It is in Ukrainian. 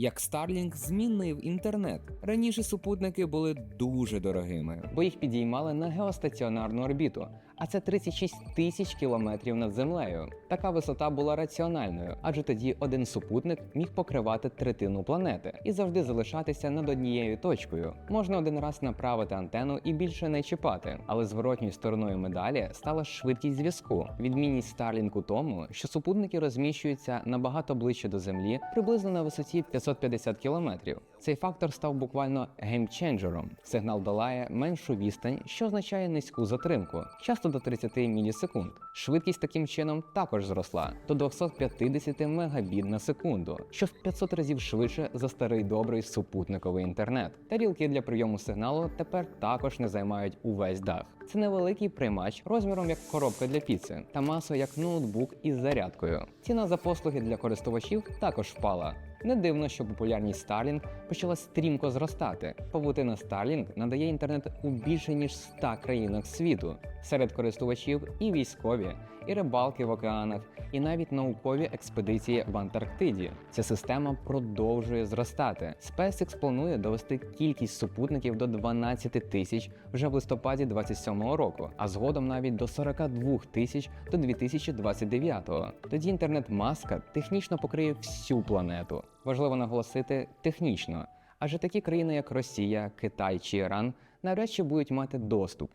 як Starlink змінив інтернет. Раніше супутники були дуже дорогими. бо їх підіймали на геостаціонарну орбіту, а це 36 тисяч кілометрів над землею. Така висота була раціональною, адже тоді один супутник міг покривати третину планети і завжди залишатися над однією точкою. Можна один раз направити антенну і більше не чіпати, але зворотньою стороною медалі стала швидкість зв'язку. Відмінність Starlink у тому, що супутники розміщуються набагато ближче до землі, приблизно на висоті 550 кілометрів. Цей фактор став буквально геймченджером. Сигнал долає меншу відстань, що означає низьку затримку, часто до 30 мілісекунд. Швидкість таким чином також зросла до 250 мегабіт на секунду, що в 500 разів швидше за старий добрий супутниковий інтернет. Тарілки для прийому сигналу тепер також не займають увесь дах. Це невеликий приймач розміром як коробка для піци та масою як ноутбук із зарядкою. Ціна за послуги для користувачів також впала. Не дивно, що популярність Starlink почала стрімко зростати. Павутина Starlink надає інтернет у більше ніж 100 країнах світу. Серед користувачів і військові, і рибалки в океанах, і навіть наукові експедиції в Антарктиді. Ця система продовжує зростати. SpaceX планує довести кількість супутників до 12 тисяч вже в листопаді 27-го року, а згодом навіть до 42 тисяч до 2029-го. Тоді інтернет Маска технічно покриє всю планету. Важливо наголосити технічно, адже такі країни, як Росія, Китай чи Іран, чи будуть мати доступ.